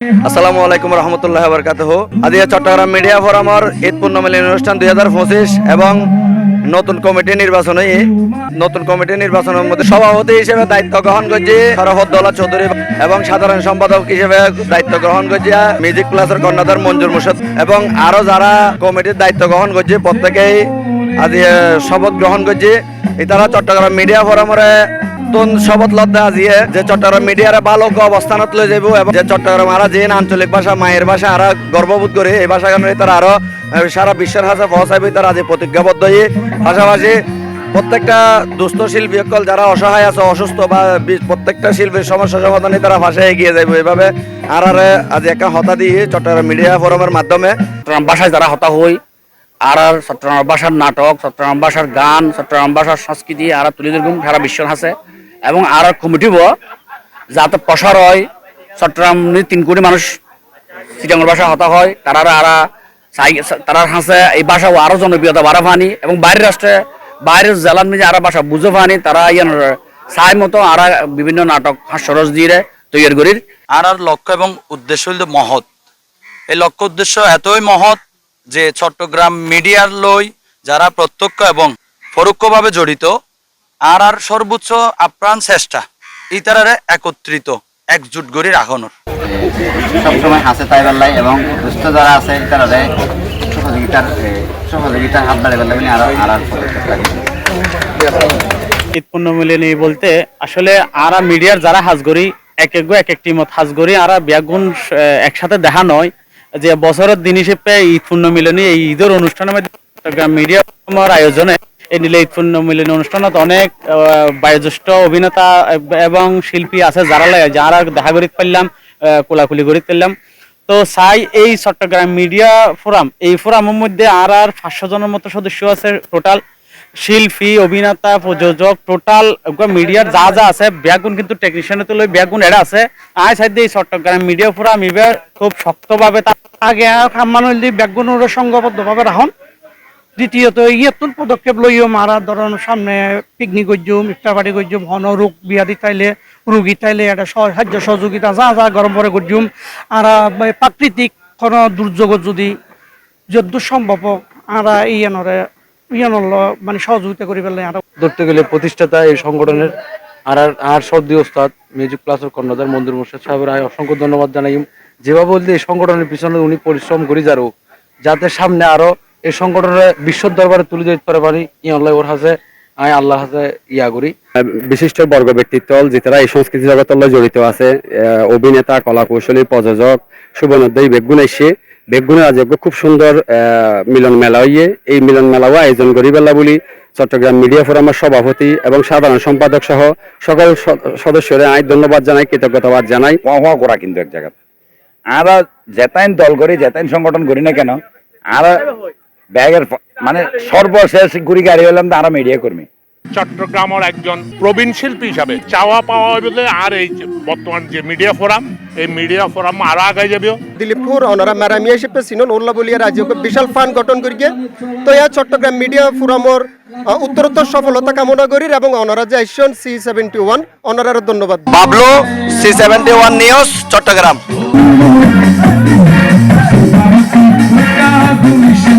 আসসালামু আলাইকুম রহমতুল্লাহ বরকাতহ। আদিয়া চট্টগ্রাম মিডিয়া ফোরামর ঈদ পূর্ণমিলন অনুষ্ঠান দুই হাজার পঁচিশ এবং নতুন কমিটি নির্বাচনে নতুন কমিটি নির্বাচনের মধ্যে সভাপতি হিসেবে দায়িত্ব গ্রহণ করছি শরফদ্দৌলা চৌধুরী এবং সাধারণ সম্পাদক হিসেবে দায়িত্ব গ্রহণ করছি মিউজিক প্লাসের কর্ণধার মঞ্জুর মুর্শদ এবং আরও যারা কমিটির দায়িত্ব গ্রহণ করছে, প্রত্যেকেই আজ শপথ গ্রহণ করছে। এতারা চট্টগ্রাম মিডিয়া ফোরামরে নতুন শপথ লদ্দা আজিয়ে যে চট্টগ্রাম মিডিয়ারে ভালো অবস্থানত লৈ যাব এবং যে চট্টগ্রাম আরা যে আঞ্চলিক ভাষা, মায়ের ভাষা আরা গর্ববোধ করে, এই ভাষা কারণে তারা আরও সারা বিশ্বের হাতে পৌঁছাবে তারা আজ প্রতিজ্ঞাবদ্ধ হয়ে পাশাপাশি প্রত্যেকটা দুস্থ শিল্পী সকল যারা অসহায় আছে, অসুস্থ বা প্রত্যেকটা শিল্পীর সমস্যা সমাধানে তারা ভাষায় এগিয়ে যাবে এভাবে আর আর আজ একটা হতা দিয়ে চট্টগ্রাম মিডিয়া ফোরামের মাধ্যমে চট্টগ্রাম ভাষায় যারা হতা হই, আর আর চট্টগ্রাম ভাষার নাটক, চট্টগ্রাম ভাষার গান, চট্টগ্রাম ভাষার সংস্কৃতি, আর তুলে ধরুন সারা বিশ্বের আছে এবং আর কমিটিব যাতে প্রসার হয়। চট্টগ্রাম তিন কোটি মানুষ চিটাঙ্গর ভাষা হতা হয়। তারা আরা তারা হাসে এই ভাষা আরও জনপ্রিয়তা বাড়া ফানি এবং বাইরের রাষ্ট্রে, বাইরের জেলার নিজে আরা ভাষা বুঝে ফানি। তারা ইয়ান চাই মতো আরা বিভিন্ন নাটক, হাস্যরস দিয়ে তৈরি করি আর আর লক্ষ্য এবং উদ্দেশ্য হইল মহৎ। এই লক্ষ্য উদ্দেশ্য এতই মহৎ যে চট্টগ্রাম মিডিয়ার লই যারা প্রত্যক্ষ এবং পরোক্ষভাবে জড়িত আর আর সর্বোচ্চ আপ্রাণ চেষ্টা। ইতারারে একত্রিত একজুট করে রাখানোর সবসময় হাসে তাই বেলায় এবং দুস্থ যারা আছে তারা সহযোগিতার সহযোগিতার হাত বেলা আর আর আর পদক্ষেপ রাখে ঈদ পূর্ণ মিলনী বলতে আসলে আরা মিডিয়ার যারা হাজগরি এক এক এক একটি মত হাজগরি আরা ব্যাগুন একসাথে দেখা নয় যে বছরের দিন হিসেবে ঈদ পূর্ণ মিলনী এই ঈদের অনুষ্ঠানের মধ্যে চট্টগ্রাম মিডিয়া আয়োজনে এই নিলে ঈদ পূর্ণ মিলনী অনুষ্ঠানত অনেক বয়োজ্যেষ্ঠ অভিনেতা এবং শিল্পী আছে যারা যারা দেখা করি পারলাম কোলাকুলি করি পারলাম তো চাই এই চট্টগ্রাম মিডিয়া ফোরাম, এই ফোরামের মধ্যে আর আর পাঁচশো জনের মতো সদস্য আছে টোটাল। শিল্পী, অভিনেতা, প্রযোজক, টোটাল মিডিয়ার যা যা আছে, ব্যাগুন কিন্তু টেকনিশিয়ান তো লই ব্যাগুন এরা আছে। আয় সাইডে এই চট্টগ্রাম মিডিয়া ফোরাম, এবার খুব শক্তভাবে তা- আগে খাম্মান ব্যাগুণের সংঘবদ্ধভাবে রাখুন। দ্বিতীয়ত ইয়েতুন পদক্ষেপ লইও মারা ধরুন সামনে পিকনিক করছুম ইফতার পার্টি করছুম হন রোগ বিয়াদি তাইলে, রুগী তাইলে একটা সাহায্য সহযোগিতা, যা যা গরম পরে করছুম আর প্রাকৃতিক কোন দুর্যোগ যদি যদ্দূর সম্ভব আর ইয়ানরে ইয়ানর মানে সহযোগিতা করি পেলে আর ধরতে গেলে প্রতিষ্ঠাতা এই সংগঠনের আর আর সর্দি ওস্তাদ, মিউজিক ক্লাসের কর্ণধার মন্দির মোর্শেদ সাহেবের অসংখ্য ধন্যবাদ জানাই। যেভাবে বলতে এই সংগঠনের পিছনে উনি পরিশ্রম করি যারও যাতে সামনে আরও এই সংগঠনের বিশ্ব দরবারে তুলে দিতে পারে পারি ই আল্লাহ ওর হাতে আয় আল্লাহ হাতে ইয়া করি। বিশিষ্ট বর্গ ব্যক্তিত্ব যেতারা এই সংস্কৃতি জগতের জড়িত আছে আহ, অভিনেতা কলা কৌশলী প্রযোজক সুবর্ণোদয় বেগুন এসে বেগুনের আজ খুব সুন্দর আহ, মিলন মেলা হইয়ে এই মিলন মেলাও আয়োজন করি বেলা বলি চট্টগ্রাম মিডিয়া ফোরামের সভাপতি এবং সাধারণ সম্পাদক সহ সকল সদস্যরা আই ধন্যবাদ জানাই কৃতজ্ঞতাবাদ জানাই। হওয়া করা কিন্তু এক জায়গা আর যেতাইন দল করি যেতাইন সংগঠন করি না কেন আর ব্যাগের মানে সর্বশেষ ঘুরি গাড়ি হলাম তো আরও মিডিয়া কর্মী। চট্টগ্রামের একজন প্রবীণ শিল্পী হিসাবে চাওয়া পাওয়া বলে আর এই যে বর্তমান যে মিডিয়া ফোরাম এই মিডিয়া ফোরাম আরও আগাই যাবে দিলীপুর ওনারা মেরামিয়া হিসেবে চিনন উল্লা বলিয়া রাজ্যকে বিশাল ফান্ড গঠন করিয়ে তো ইয়া চট্টগ্রাম মিডিয়া ফোরামর উত্তরোত্তর সফলতা কামনা করি এবং ওনারা যে আইসন সি সেভেন্টি ওয়ান ওনারা ধন্যবাদ। Bablu C seventy one news Chattogram.